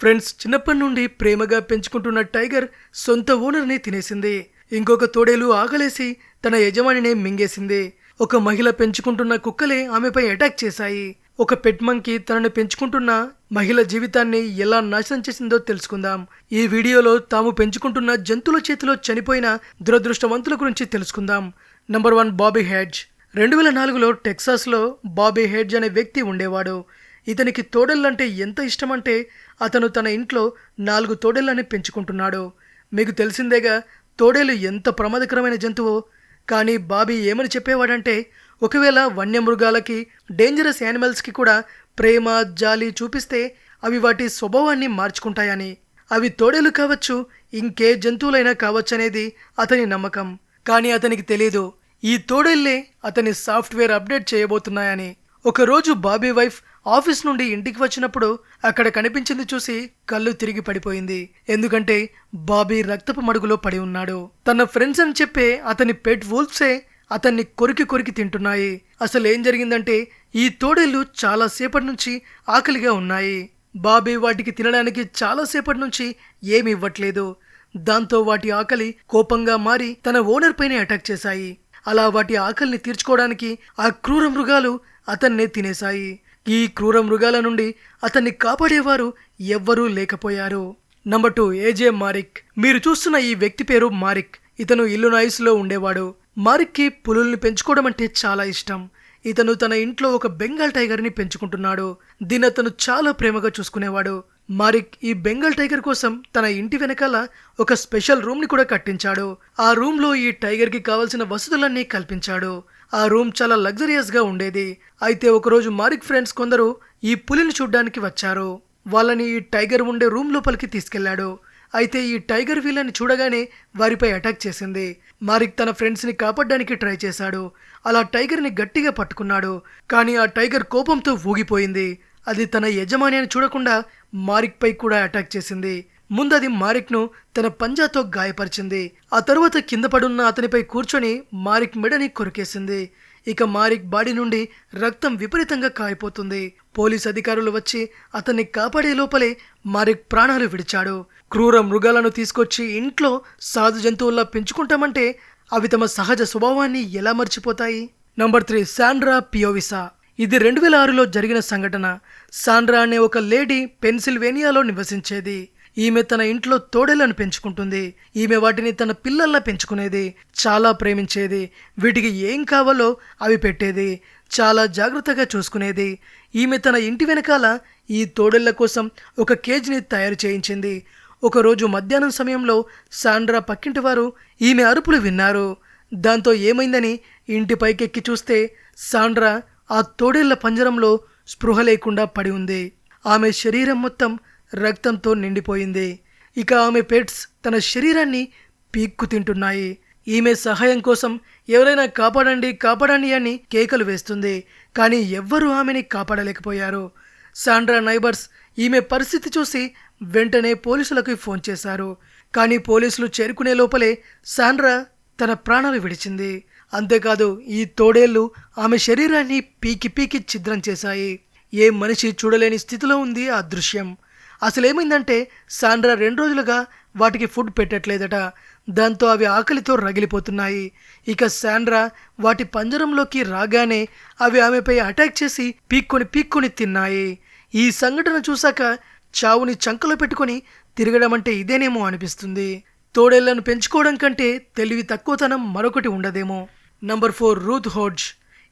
Friends చిన్నప్పటి నుండి ప్రేమగా పెంచుకుంటున్న టైగర్ సొంత ఓనర్ని తినేసింది. ఇంకొక తోడేలు ఆగలేసి తన యజమానినే మింగేసింది. ఒక మహిళ పెంచుకుంటున్న కుక్కలే ఆమెపై అటాక్ చేశాయి. ఒక పెట్ మంకీ తనను పెంచుకుంటున్న మహిళ జీవితాన్ని ఎలా నాశనం చేసిందో తెలుసుకుందాం. ఈ వీడియోలో తాము పెంచుకుంటున్న జంతువుల చేతిలో చనిపోయిన దురదృష్టవంతుల గురించి తెలుసుకుందాం. Number one Bobby Hedge. రెండు వేల నాలుగులో టెక్సాస్లో బాబీ హెడ్జ్ అనే వ్యక్తి ఉండేవాడు. ఇతనికి తోడళ్ళంటే ఎంత ఇష్టమంటే అతను తన ఇంట్లో నాలుగు తోడేళ్ళని పెంచుకుంటున్నాడు. మీకు తెలిసిందేగా తోడేలు ఎంత ప్రమాదకరమైన జంతువో. కానీ బాబీ ఏమని చెప్పేవాడంటే ఒకవేళ వన్యమృగాలకి డేంజరస్ యానిమల్స్కి కూడా ప్రేమ జాలి చూపిస్తే అవి వాటి స్వభావాన్ని మార్చుకుంటాయని. అవి తోడేలు కావచ్చు ఇంకే జంతువులైనా కావచ్చనేది అతని నమ్మకం. కానీ అతనికి తెలియదు ఈ తోడేళ్ళే అతని సాఫ్ట్వేర్ అప్డేట్ చేయబోతున్నాయని. ఒకరోజు బాబీ వైఫ్ ఆఫీస్ నుండి ఇంటికి వచ్చినప్పుడు అక్కడ కనిపించింది చూసి కళ్ళు తిరిగి పడిపోయింది. ఎందుకంటే బాబీ రక్తపు మడుగులో పడి ఉన్నాడు. తన ఫ్రెండ్స్ అని చెప్పే అతని పెట్ వూల్ఫ్సే అతన్ని కొరికి కొరికి తింటున్నాయి. అసలు ఏం జరిగిందంటే ఈ తోడేళ్ళు చాలా సేపటి నుంచి ఆకలిగా ఉన్నాయి. బాబీ వాటికి తినడానికి చాలా సేపటి నుంచి ఏమి ఇవ్వట్లేదు. దాంతో వాటి ఆకలి కోపంగా మారి తన ఓనర్ పైనే అటాక్ చేశాయి. అలా వాటి ఆకలిని తీర్చుకోవడానికి ఆ క్రూర మృగాలు అతన్నే తినేశాయి. ఈ క్రూర మృగాల నుండి అతన్ని కాపాడేవారు ఎవ్వరూ లేకపోయారు. నంబర్ టూ ఏజే మారిక్ మీరు చూస్తున్న ఈ వ్యక్తి పేరు మారిక్ ఇతను ఇల్లునాయిస్లో ఉండేవాడు. మారిక్కి పులుల్ని పెంచుకోవడం అంటే చాలా ఇష్టం. ఇతను తన ఇంట్లో ఒక బెంగాల్ టైగర్ని పెంచుకుంటున్నాడు. దీన్ని అతను చాలా ప్రేమగా చూసుకునేవాడు. మారిక్ ఈ బెంగాల్ టైగర్ కోసం తన ఇంటి వెనకాల ఒక స్పెషల్ రూమ్ని కూడా కట్టించాడు. ఆ రూమ్లో ఈ టైగర్కి కావలసిన వసతులన్నీ కల్పించాడు. ఆ రూమ్ చాలా లగ్జరియస్గా ఉండేది. అయితే ఒకరోజు మారిక్ ఫ్రెండ్స్ కొందరు ఈ పులిని చూడ్డానికి వచ్చారు. వాళ్ళని ఈ టైగర్ ఉండే రూమ్ లోపలికి తీసుకెళ్ళాడు. అయితే ఈ టైగర్ వీళ్ళని చూడగానే వారిపై అటాక్ చేసింది. మారిక్ తన ఫ్రెండ్స్ని కాపాడడానికి ట్రై చేశాడు. అలా టైగర్ని గట్టిగా పట్టుకున్నాడు. కానీ ఆ టైగర్ కోపంతో ఊగిపోయింది. అది తన యజమాని అని చూడకుండా మారిక్ పై కూడా అటాక్ చేసింది. ముందది మారిక్ను తన పంజాతో గాయపరిచింది. ఆ తరువాత కింద పడున్న అతనిపై కూర్చొని మారిక్ మెడని కొరికేసింది. ఇక మారిక్ బాడీ నుండి రక్తం విపరీతంగా కారిపోతుంది. పోలీస్ అధికారులు వచ్చి అతన్ని కాపాడే లోపలే మారిక్ ప్రాణాలు విడిచాడు. క్రూర మృగాలను తీసుకొచ్చి ఇంట్లో సాధు జంతువుల్లా పెంచుకుంటామంటే అవి తమ సహజ స్వభావాన్ని ఎలా మర్చిపోతాయి? నంబర్ త్రీ శాండ్రా పియోవిసా. ఇది రెండు వేల ఆరులో జరిగిన సంఘటన. సాండ్రా అనే ఒక లేడీ పెన్సిల్వేనియాలో నివసించేది. ఈమె తన ఇంట్లో తోడేలను పెంచుకుంటుంది. ఈమె వాటిని తన పిల్లల్లా పెంచుకునేది. చాలా ప్రేమించేది. వీటికి ఏం కావాలో అవి పెట్టేది. చాలా జాగ్రత్తగా చూసుకునేది. ఈమె తన ఇంటి వెనకాల ఈ తోడేళ్ళ కోసం ఒక కేజీని తయారు చేయించింది. ఒకరోజు మధ్యాహ్నం సమయంలో సాండ్రా పక్కింటి వారు ఈమె అరుపులు విన్నారు. దాంతో ఏమైందని ఇంటి పైకెక్కి చూస్తే సాండ్రా ఆ తోడేళ్ళ పంజరంలో స్పృహ లేకుండా పడి ఉంది. ఆమె శరీరం మొత్తం రక్తంతో నిండిపోయింది. ఇక ఆమె పెట్స్ తన శరీరాన్ని పీక్కు తింటున్నాయి. ఈమె సహాయం కోసం ఎవరైనా కాపాడండి కాపాడండి అని కేకలు వేస్తుంది. కానీ ఎవ్వరూ ఆమెని కాపాడలేకపోయారు. సాండ్రా నైబర్స్ ఈమె పరిస్థితి చూసి వెంటనే పోలీసులకు ఫోన్ చేశారు. కానీ పోలీసులు చేరుకునే లోపలే సాండ్రా తన ప్రాణాలు విడిచింది. అంతేకాదు ఈ తోడేళ్ళు ఆమె శరీరాన్ని పీకి పీకి ఛిద్రం చేశాయి. ఏ మనిషి చూడలేని స్థితిలో ఉంది ఆ దృశ్యం. అసలేమైందంటే సాండ్రా రెండు రోజులుగా వాటికి ఫుడ్ పెట్టట్లేదట. దాంతో అవి ఆకలితో రగిలిపోతున్నాయి. ఇక శాండ్రా వాటి పంజరంలోకి రాగానే అవి ఆమెపై అటాక్ చేసి పీక్కొని పీక్కొని తిన్నాయి. ఈ సంఘటన చూశాక చావుని చంకలో పెట్టుకొని తిరగడం అంటే ఇదేనేమో అనిపిస్తుంది. తోడేళ్ళను పెంచుకోవడం కంటే తెలివి తక్కువతనం మరొకటి ఉండదేమో. నంబర్ ఫోర్ రూత్ హోడ్జ్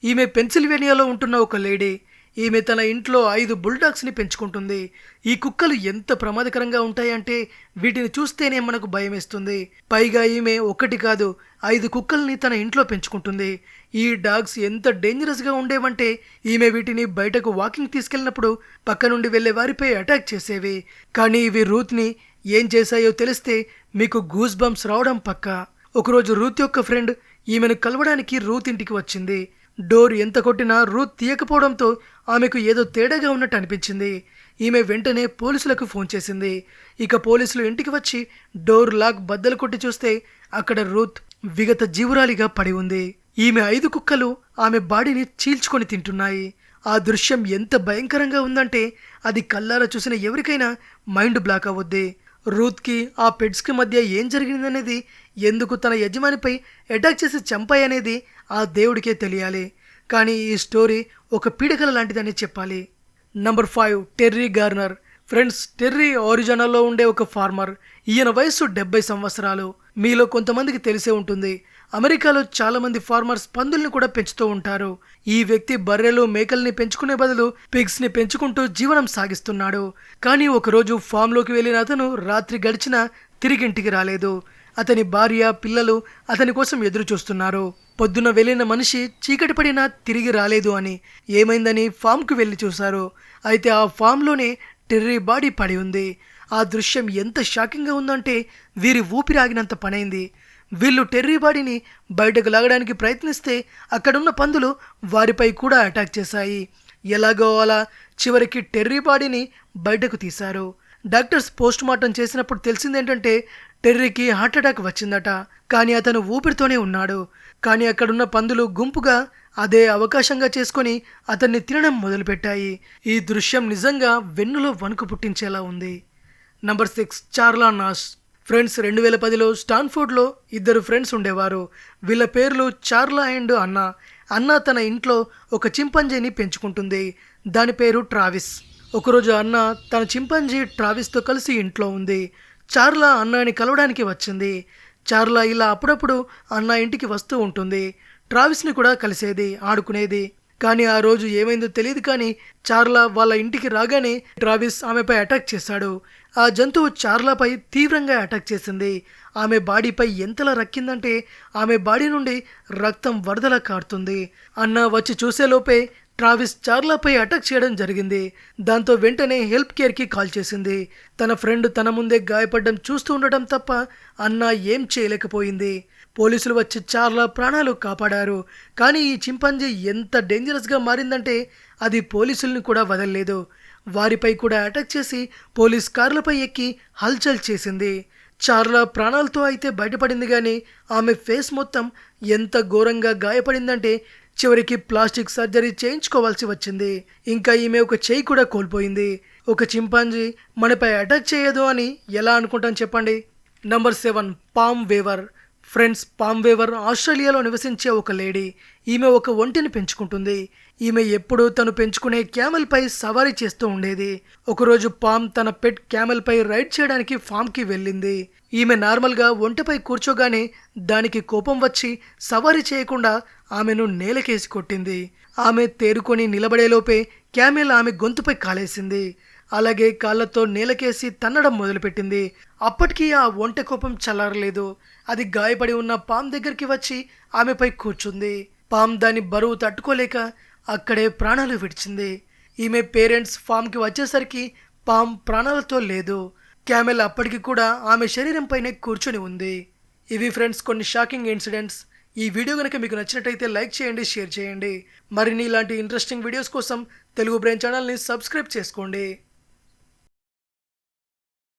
ఈమె పెన్సిల్వేనియాలో ఉంటున్న ఒక లేడీ. ఈమె తన ఇంట్లో ఐదు బుల్డాగ్స్ని పెంచుకుంటుంది. ఈ కుక్కలు ఎంత ప్రమాదకరంగా ఉంటాయంటే వీటిని చూస్తేనే మనకు భయం వేస్తుంది పైగా ఈమె ఒకటి కాదు ఐదు కుక్కల్ని తన ఇంట్లో పెంచుకుంటుంది. ఈ డాగ్స్ ఎంత డేంజరస్గా ఉండేవంటే ఈమె వీటిని బయటకు వాకింగ్ తీసుకెళ్ళినప్పుడు పక్క నుండి వెళ్ళే వారిపై అటాక్ చేసేవి. కానీ ఇవి రూత్ని ఏం చేశాయో తెలిస్తే మీకు గూస్ బంప్స్ రావడం పక్క. ఒకరోజు రూత్ యొక్క ఫ్రెండ్ ఈమెను కలవడానికి రూత్ ఇంటికి వచ్చింది. డోర్ ఎంత కొట్టినా రూత్ తీయకపోవడంతో ఆమెకు ఏదో తేడాగా ఉన్నట్టు అనిపించింది. ఈమె వెంటనే పోలీసులకు ఫోన్ చేసింది. ఇక పోలీసులు ఇంటికి వచ్చి డోర్ లాక్ బద్దలు కొట్టి చూస్తే అక్కడ రూత్ విగత జీవురాలిగా పడి ఉంది. ఈమె ఐదు కుక్కలు ఆమె బాడీని చీల్చుకొని తింటున్నాయి. ఆ దృశ్యం ఎంత భయంకరంగా ఉందంటే అది కల్లారా చూసిన ఎవరికైనా మైండ్ బ్లాక్ అవ్వద్ది రూత్కి ఆ పెట్స్కి మధ్య ఏం జరిగిందనేది ఎందుకు తన యజమానిపై అటాక్ చేసి చంపాయనేది ఆ దేవుడికే తెలియాలి. కానీ ఈ స్టోరీ ఒక పీడకల లాంటిదని చెప్పాలి. Number five Terry Garner friends Terry ఆరిజనల్లో ఉండే ఒక ఫార్మర్ ఈయన వయసు డెబ్బై సంవత్సరాలు. మీలో కొంతమందికి తెలిసే ఉంటుంది. అమెరికాలో చాలామంది ఫార్మర్స్ పందుల్ని కూడా పెంచుతూ ఉంటారు. ఈ వ్యక్తి బర్రెలు మేకల్ని పెంచుకునే బదులు పిగ్స్ని పెంచుకుంటూ జీవనం సాగిస్తున్నాడు. కానీ ఒకరోజు ఫామ్లోకి వెళ్ళిన అతను రాత్రి గడిచినా తిరిగింటికి రాలేదు. అతని భార్య పిల్లలు అతని కోసం ఎదురు చూస్తున్నారు పొద్దున వెళ్ళిన మనిషి చీకటి పడినా తిరిగి రాలేదు అని ఏమైందని ఫామ్కు వెళ్ళి చూశారు. అయితే ఆ ఫామ్లోనే టెర్రీ బాడీ పడి ఉంది. ఆ దృశ్యం ఎంత షాకింగ్గా ఉందంటే వీరి ఊపిరి ఆగినంత పనైంది. వీళ్ళు టెర్రీ బాడీని బయటకు లాగడానికి ప్రయత్నిస్తే అక్కడున్న పందులు వారిపై కూడా అటాక్ చేశాయి. ఎలాగో అలా చివరికి టెర్రీ బాడీని బయటకు తీశారు. డాక్టర్స్ పోస్ట్ మార్టం చేసినప్పుడు తెలిసిందేంటంటే టెర్రీకి హార్ట్ అటాక్ వచ్చిందట. కానీ అతను ఊపిరితోనే ఉన్నాడు. కానీ అక్కడున్న పందులు గుంపుగా అదే అవకాశంగా చేసుకొని అతన్ని తినడం మొదలుపెట్టాయి. ఈ దృశ్యం నిజంగా వెన్నులో వణుకు పుట్టించేలా ఉంది. Number six Charla Nash friends రెండు వేల పదిలో స్టాన్ఫోర్డ్లో ఇద్దరు ఫ్రెండ్స్ ఉండేవారు. వీళ్ళ పేర్లు చార్లా అండ్ అన్న అన్న తన ఇంట్లో ఒక చింపంజీని పెంచుకుంటుంది. దాని పేరు ట్రావిస్ ఒకరోజు అన్న తన చింపంజీ ట్రావిస్తో కలిసి ఇంట్లో ఉంది. చార్లా అన్నాని కలవడానికి వచ్చింది. చార్లా ఇలా అప్పుడప్పుడు అన్న ఇంటికి వస్తూ ఉంటుంది. ట్రావిస్ని కూడా కలిసేది ఆడుకునేది. కానీ ఆ రోజు ఏమైందో తెలియదు కానీ చార్లా వాళ్ళ ఇంటికి రాగానే ట్రావిస్ ఆమెపై అటాక్ చేశాడు. ఆ జంతువు చార్లాపై తీవ్రంగా అటాక్ చేసింది. ఆమె బాడీపై ఎంతలా రక్కిందంటే ఆమె బాడీ నుండి రక్తం వరదలా కారుతుంది. అన్న వచ్చి చూసేలోపే ట్రావిస్ చార్లాపై అటాక్ చేయడం జరిగింది. దాంతో వెంటనే హెల్ప్ కేర్కి కాల్ చేసింది. తన ఫ్రెండ్ తన ముందే గాయపడడం చూస్తూ ఉండటం తప్ప అన్న ఏం చేయలేకపోయింది. పోలీసులు వచ్చి చాలా ప్రాణాలు కాపాడారు. కానీ ఈ చింపాంజీ ఎంత డేంజరస్గా మారిందంటే అది పోలీసుల్ని కూడా వదలలేదు. వారిపై కూడా అటాక్ చేసి పోలీస్ కార్లపై ఎక్కి హల్చల్ చేసింది. చార్లా ప్రాణాలతో అయితే బయటపడింది కానీ ఆమె ఫేస్ మొత్తం ఎంత ఘోరంగా గాయపడిందంటే చివరికి ప్లాస్టిక్ సర్జరీ చేయించుకోవాల్సి వచ్చింది. ఇంకా ఈమె ఒక చేయి కూడా కోల్పోయింది. ఒక చింపాంజీ మనపై అటాక్ చేయదు అని ఎలా అనుకుంటాం చెప్పండి? Number seven palm weaver friends palm weaver ఆస్ట్రేలియాలో నివసించే ఒక లేడీ ఈమె ఒక ఒంటిని పెంచుకుంటుంది. ఈమె ఎప్పుడూ తను పెంచుకునే క్యామెల్పై సవారీ చేస్తూ ఉండేది. ఒకరోజు పామ్ తన పెట్ క్యామెల్పై రైడ్ చేయడానికి ఫామ్కి వెళ్ళింది. ఈమె నార్మల్గా ఒంటిపై కూర్చోగానే దానికి కోపం వచ్చి సవారీ చేయకుండా ఆమెను నేలకేసి కొట్టింది. ఆమె తేరుకొని నిలబడేలోపే క్యామెల్ ఆమె గొంతుపై కాలేసింది. అలాగే కాళ్ళతో నేలకేసి తన్నడం మొదలుపెట్టింది. అప్పటికీ ఆ ఒంటె కోపం చల్లారలేదు. అది గాయపడి ఉన్న పామ్ దగ్గరికి వచ్చి ఆమెపై కూర్చుంది. పామ్ దాని బరువు తట్టుకోలేక అక్కడే ప్రాణాలు విడిచింది. ఈమె పేరెంట్స్ ఫామ్కి వచ్చేసరికి పామ్ ప్రాణాలతో లేదు. క్యామెల్ అప్పటికి కూడా ఆమె శరీరంపైనే కూర్చొని ఉంది. ఇవి ఫ్రెండ్స్ కొన్ని షాకింగ్ ఇన్సిడెంట్స్. ఈ వీడియో కనుక మీకు నచ్చినట్టయితే లైక్ చేయండి షేర్ చేయండి. మరిన్ని ఇలాంటి ఇంట్రెస్టింగ్ వీడియోస్ కోసం తెలుగు బ్రెయిన్ ఛానల్ని సబ్స్క్రైబ్ చేసుకోండి.